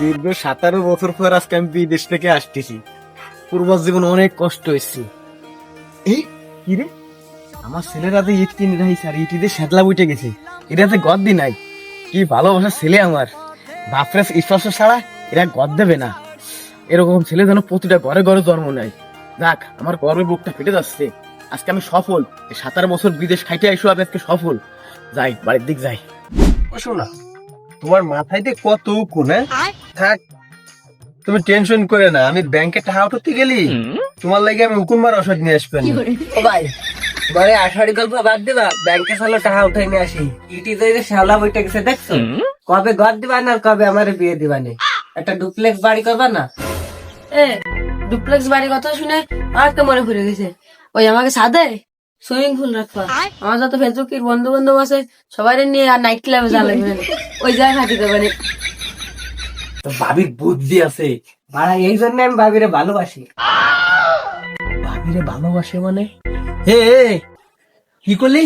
দীর্ঘ সাতারো বছর পর আজকে আমি বিদেশ থেকে আসতেছি। পূর্ব জীবন অনেক কষ্ট হয়েছে। এই কি রে? আমার ছেলেরা তো ইট কিনে রাখিস আর ইটিতে সেতলা উঠে গেছে। এটাতে গদ্দি নাই কি ভালোবাসা ছেলে আমার। বাপরে স্পর্শ ছাড়া এরা গদ দেবে না। এরকম ছেলে যেন প্রতিটা ঘরে ঘরে জন্ম নেয়। যাক আমার গর্বে বুকটা ফেটে যাচ্ছে। আজকে আমি সফল। সাতার বছর বিদেশ খাইতে আইসো আমি আজকে সফল। যাই বাড়ির দিক যাই। ও শোনা তোমার মাথায় দিয়ে কত কোন থাক তুমি টেনশন করে না আমি ব্যাংকে টাকা উঠাতে গেলি তোমার লাগে আমি হুকুম মার ওষুধ নিয়ে আসবেন। ও ভাই মানে আষাঢ়ি গল্প বাদ দিবা ব্যাংকে চলো টাকা উঠাই নিয়ে আসি। ইটি যে শ্যাওলা বইটা গেছে দেখছ? কবে ঘর দিবা না কবে আমার বিয়ে দিবা নে? একটা ডুপ্লেক্স বাড়ি করবা না? এ ডুপ্লেক্স বাড়ির কথা শুনে আর একটা মনে পড়ে গেছে। ওই আমাকে সাদে সুইমিং পুল রাখবা। আমার যত ফেসবুকের বন্ধু বান্ধব আছে সবাই নিয়ে আর নাইট ক্লাবে যা লাগবে ওই জায়গায় খাটি দেবে ভাবির বুদ্ধি আছে। বাড়া এই জন্য আমি ভাবিরে ভালোবাসি। ভাবিরে ভালোবাসে মানে? হে কি করলি?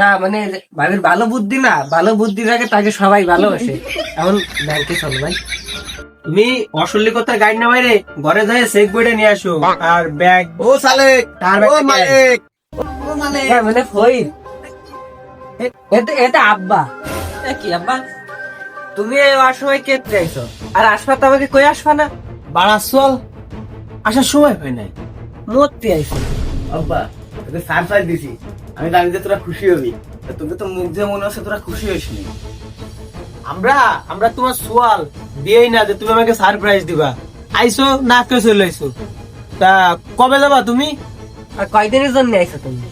না মানে ভাবির ভালো বুদ্ধি না ভালো বুদ্ধি থাকে তাকে সবাই ভালোবাসে। এখন ব্যাংকে চলো ভাই। তুমি অসল্লিকতার গাড়ি না বাইরে ঘরে যাই চেক বইটা নিয়ে আসো। আর ব্যাগ। ও সালে তার ও মালিক। হ্যাঁ মানে ফই এটা এটা আব্বা। কি আব্বা? তুমি এই অসময় কে চাইছো আর আসবা তো আমাকে কই আসবা না? বাড়া চল। আসার সময় হয় নাই। মরতে আইছো। আব্বা তোকে সারপ্রাইজ দিছি। আমি জানি যে তোরা খুশি হবি। তোকে তো মুখ দিয়ে মনে হচ্ছে তোরা খুশি হইস নি আমরা আমরা তোমার সোয়াল। দিয়েই না যে তুমি আমাকে সারপ্রাইজ দিবা। আইসো না কে চলে আইসো। তা কবে যাবা তুমি? আর কয়দিনের জন্য আইছো তুমি?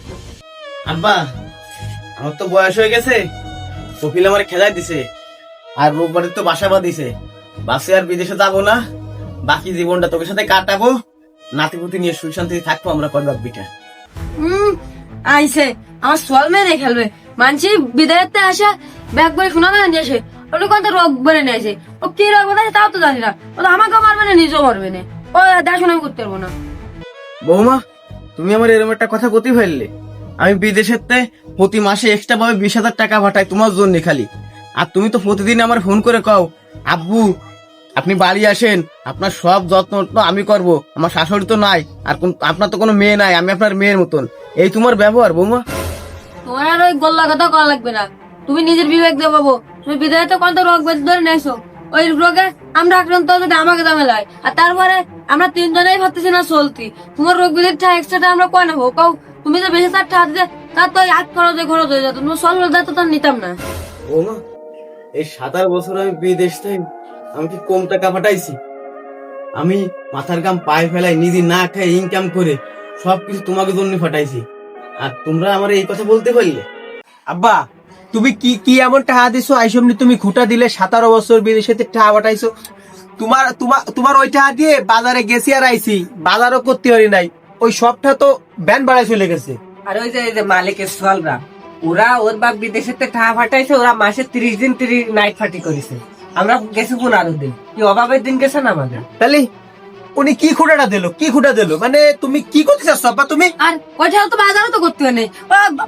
আব্বা আমার তো বয়স হয়ে গেছে। কপিল আমার খেলায় দিছে। আর রোববারে তো বাসা দিছে বাসে আর বিদেশে যাব না। বাকি জীবনটা তোকে সাথে কাটাবো। নাতিপুতি নিয়ে সুখ শান্তি থাকব আমরা করবার বিটা। হুম আমার সোয়াল খেলবে। মানছি বিদায়তে আসা ব্যাগ শোনা না নিয়ে আসে। ওটা কোন রোগ বলে নিয়ে আসে। ও কি রোগ বলে তাও তো জানি না। ও তো আমাকেও মারবে না নিজেও মারবে না। ও দেখাশোনা আমি করতে পারব না। বৌমা তুমি আমার এরকম একটা কথা প্রতি ফেললে। আমি বিদেশেতে প্রতি মাসে এক্সট্রা ভাবে বিশ হাজার টাকা পাঠাই তোমার জন্য খালি। আর তুমি তো প্রতিদিন আমার ফোন করে কও আব্বু আপনি বাড়ি আসেন। আপনার সব যত্ন তো আমি করব। আমার শাশুড়ি তো নাই আর কোন- আপনার তো কোনো মেয়ে নাই আমি আপনার মেয়ের মতন। এই তোমার ব্যবহার বৌমা। তোমার আর ওই গোল্লা কথা করা লাগবে না। তুমি নিজের বিবেক দিয়ে পাবো তুমি বিদায়তে কোন রোগ ব্যাধি ধরে নিয়েছো। ওই রোগে আমরা আক্রান্ত যদি আমাকে দামে লাই আর তারপরে আমরা তিনজনেই ভাবতেছি না চলতি। তোমার রোগ বিধির ঠা এক্সট্রাটা আমরা কয় নেব? কাউ তুমি তো বেশি তার ঠা দিতে তার তো আট খরচ খরচ হয়ে যেত। তুমি সল দায়িত্ব তো নিতাম না। বৌমা এই সাতার বছর আমি বিদেশ থেকে আমি কি কম টাকা পাঠাইছি। আমি মাথার গাম পায়ে ফেলাই নিজে না খাই ইনকাম করে সবকিছু তোমাকে জন্য পাঠাইছি। আর তোমরা আমার এই কথা বলতে পারলে? আব্বা তুমি কি কি এমন টাকা দিছো? আইসমনি তুমি খুঁটা দিলে সতেরো বছর বিদেশে টাকা পাঠাইছো। তোমার তোমার তোমার ওই টাকা দিয়ে বাজারে গেছি আর আইছি বাজারও করতে পারি নাই। ওই সবটা তো ব্যান বাড়ায় চলে গেছে। আর ওই যে যে মালিকের সোয়ালরা ওরা ওর বাপ বিদেশেতে টাকা ফাটাইছে ওরা মাসে তিরিশ দিন তিরিশ নাইট ফাটি করেছে। আমরা গেছি পনেরো দিন। কি অভাবের দিন গেছে না আমাদের? তাহলে উনি কি খুঁটাটা দিল? কি খুঁটা দিল? মানে তুমি কি করতে চাচ্ছ আব্বা তুমি? আর ওইটা তো বাজারও তো করতে হয় না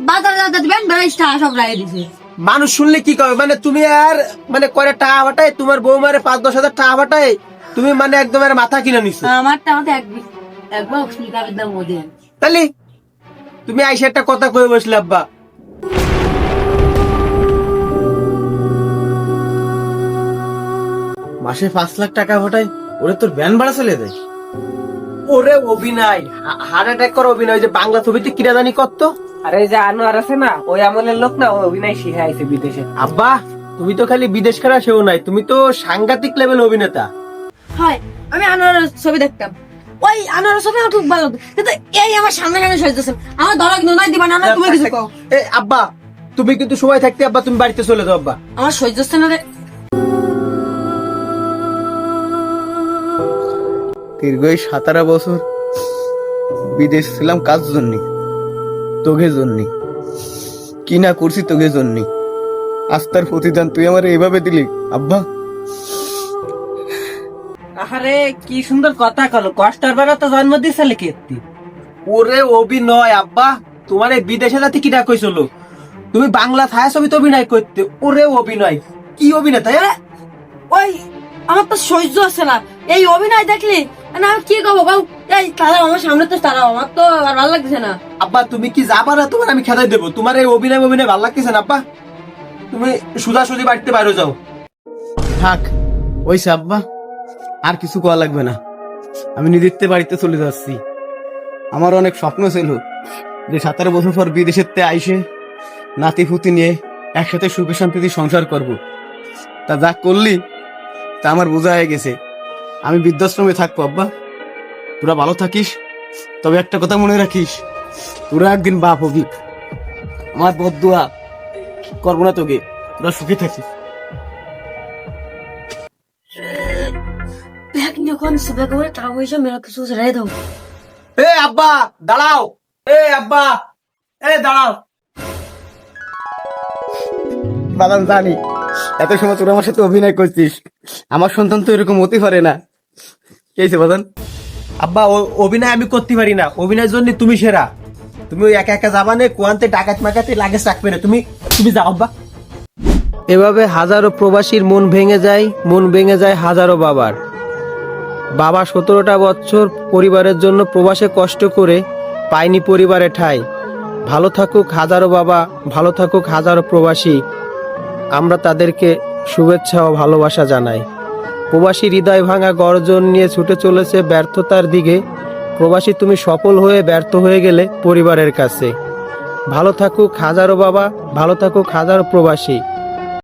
বাজারে যাতে দিবেন বেড়াইশটা সব রায় দিছে। মানুষ শুনলে কি কবে মানে তুমি আর মানে কয়টা টাকা পাঠায় তোমার বৌমারে পাঁচ দশ হাজার টাকা পাঠায় তুমি মানে একদম আর মাথা কিনে নিছো। আমারটা আমাদের এক একবার অক্সিকারের দাম ওদের তাহলে তুমি আইসা একটা কথা কয়ে বসলে আব্বা। মাসে পাঁচ লাখ টাকা পাঠাই ওরে তোর ব্যান ভাড়া চলে যায় ওরে অভিনয় হার্ট অ্যাটাক কর অভিনয় যে বাংলা ছবিতে কিরা জানি করতো আর এই যে আনোয়ার আছে না ওই আমলের লোক না ও অভিনয় শিখে আইছে বিদেশে। আব্বা তুমি তো খালি বিদেশ খেলা সেও নাই তুমি তো সাংঘাতিক লেভেল অভিনেতা। হয় আমি আনোয়ারের ছবি দেখতাম। ওই ছবি আমার খুব ভালো কিন্তু এই আমার সামনে কেন সাজতেছেন আমার ধরক নয় দিবা না না তুমি কিছু কও। এ আব্বা তুমি কিন্তু সময় থাকতে আব্বা তুমি বাড়িতে চলে যাও আব্বা। আমার সহ্য না রে। দীর্ঘ এই সাতারা বছর বিদেশ ছিলাম কাজ জন্য? তোকে জন্য। কি না করছি তোকে জন্য? আস্তার প্রতিদান তুই আমার এইভাবে দিলি আব্বা। আরে কি সুন্দর কথা কলো। কষ্টের বেলা তো জন্ম দিয়েছিল কীর্তি ওরে অভিনয় আব্বা। তোমার এই বিদেশে যাতে কিটা কইছিল তুমি বাংলা ছায়া ছবিতে অভিনয় করতে ওরে অভিনয়। কি অভিনেতা এ? ওই আমার তো সহ্য আছে না। এই অভিনয় দেখলি? না আমি কি করব বাবু? এই তারা আমার সামনে তো তারা আমার তো আর ভালো লাগছে না। আব্বা তুমি কি যাবা না? তোমার আমি খেদাই দেবো। তোমার এই অভিনয় অভিনয় ভালো লাগতেছে না আব্বা? তুমি সুজা সুজি বাড়িতে বাইরে যাও। থাক ওই আব্বা। আর কিছু করা লাগবে না। আমি নিজের বাড়িতে চলে যাচ্ছি। আমার অনেক স্বপ্ন ছিল যে সতেরো বছর পর বিদেশের তে আইসে নাতি ফুতি নিয়ে একসাথে সুখে শান্তিতে সংসার করব। তা যা করলি, তা আমার বোঝা হয়ে গেছে। আমি বৃদ্ধাশ্রমে থাকব, আব্বা। তোরা ভালো থাকিস। তবে একটা কথা মনে রাখিস, তোরা একদিন বাপ হবি। আমার বদুয়া করব না তোকে, তোরা সুখে থাকিস। নিয়ে কোন করে টাকা পয়সা মেরা কিছু রেখে দাও। এ আব্বা দাঁড়াও। এ আব্বা এ দাঁড়াও। বাদাম জানি এত সময় তোরা আমার সাথে অভিনয় করছিস আমার সন্তান তো এরকম হতে পারে না। কে বাদান আব্বা অভিনয় আমি করতে পারি না অভিনয়ের জন্য তুমি সেরা। তুমি ওই একা একা যাবা না কোয়ান্তে ডাকাত মাকাতে লাগেজ রাখবে না তুমি তুমি যাও আব্বা। এভাবে হাজারো প্রবাসীর মন ভেঙে যায় মন ভেঙে যায় হাজারো বাবার। বাবা সতেরোটা বছর পরিবারের জন্য প্রবাসে কষ্ট করে পায়নি পরিবারে ঠাই। ভালো থাকুক হাজারো বাবা, ভালো থাকুক হাজারো প্রবাসী। আমরা তাদেরকে শুভেচ্ছা ও ভালোবাসা জানাই। প্রবাসী হৃদয় ভাঙা গর্জন নিয়ে ছুটে চলেছে ব্যর্থতার দিকে। প্রবাসী, তুমি সফল হয়ে ব্যর্থ হয়ে গেলে পরিবারের কাছে। ভালো থাকুক হাজারো বাবা, ভালো থাকুক হাজারো প্রবাসী।